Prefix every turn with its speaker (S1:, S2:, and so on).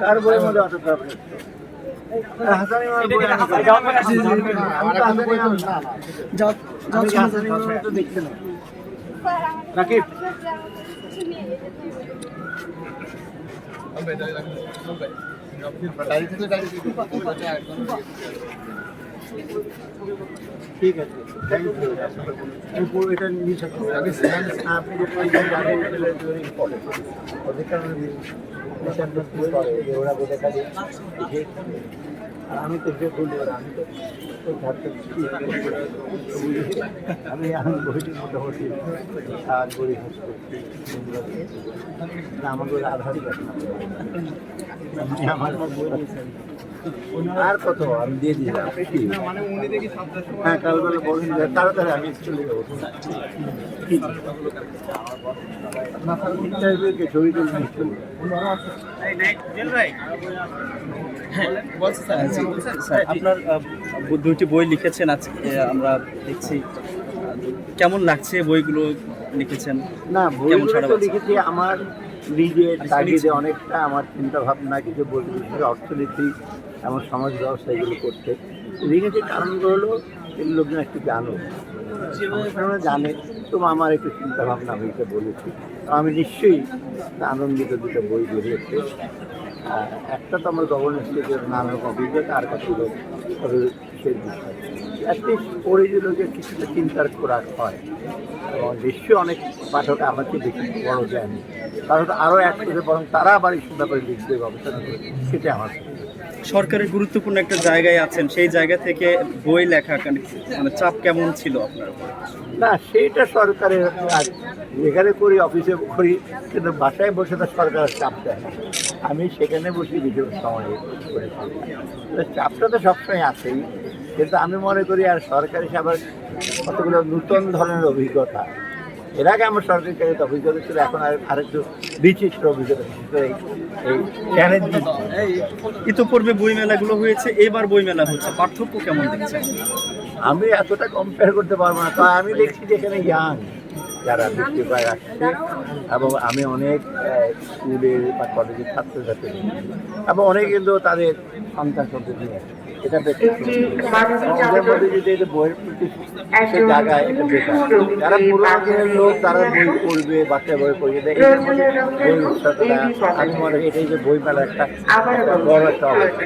S1: কার বইয়ের মধ্যে দেখতে না। রাকিব ঠিক আছে এটা নিয়ে আমি তো যে বলি আমি তো তো ভাবতে আমি আমি বইটি মোটামুটি আর করি হোস্ট বই আর কত? আমি দিয়ে দিলাম। হ্যাঁ কাল বেলা বলেন তাড়াতাড়ি আমি চলে যাব। ছবি
S2: আপনার আহ, দুইটি বই লিখেছেন আজকে আমরা দেখছি। কেমন লাগছে বইগুলো লিখেছেন?
S1: না বইগুলো
S2: পাচ্ছে?
S1: লিখেছি আমার নিজের তাগিদে অনেকটা আমার চিন্তা ভাবনা, কিছু বলতে অর্থনীতি, এমন সমাজ ব্যবস্থা এগুলো করতে। লিখেছি কারণগুলো হলো, এগুলো লোকজন একটু জানো। মানুষরা জানে, তো আমার একটু চিন্তা ভাবনা হয়েছে বলেছি। আমি নিশ্চয়ই আনন্দিত দুটো বই বেরিয়েছে। একটা তো আমার গভর্নেন্স নানা রকম অভিজ্ঞতা, আর কাছে বিষয়। অ্যাটলিস্ট যে লোকের কিছুটা চিন্তার খোরাক হয়। এবং নিশ্চয়ই অনেক পাঠক আমাকে বেশি বড় যায়নি তারা আরও এক করে বরং তারা আবার এই ব্যাপারে লিখবে গবেষণা করে। সেটা আমার
S2: সরকারের গুরুত্বপূর্ণ একটা জায়গায় আছেন সেই জায়গা থেকে বই লেখা মানে চাপ কেমন ছিল আপনার
S1: না সেইটা সরকারের কাজ। যেখানে করি অফিসে করি কিন্তু বাসায় বসে তো সরকারের চাপ দেয় না। আমি সেখানে বসে কিছু সময় করে। তো চাপটা তো সবসময় আছেই। কিন্তু আমি মনে করি আর সরকারি আবার কতগুলো নূতন ধরনের অভিজ্ঞতা এর আগে আমার সরকারি চাকরিতে অভিজ্ঞতা ছিল এখন আর আরেকটু বিচিত্র অভিজ্ঞতা
S2: ইতোপূর্বে বই মেলাগুলো হয়েছে এবার বই মেলা হচ্ছে পার্থক্য কেমন দেখছেন
S1: আমি এতটা কম্পেয়ার করতে পারব না তবে আমি দেখছি যে এখানে ইয়াং যারা বৃত্তি পায় আসছে এবং আমি অনেক স্কুলের বা কলেজের ছাত্রছাত্রী। এবং অনেক কিন্তু তাদের সন্তান সন্ততি আছে। এটা ব্যক্তিগত। ওদের মধ্যে যদি এটা বইয়ের প্রতি সে জায়গায় এটা বেকার। যারা পুরোনো দিনের লোক তারা বই পড়বে বাচ্চা বই পড়বে। এটার বই উৎসবটা আমি মনে করি এটাই যে বই মেলা একটা বড় একটা অবস্থা।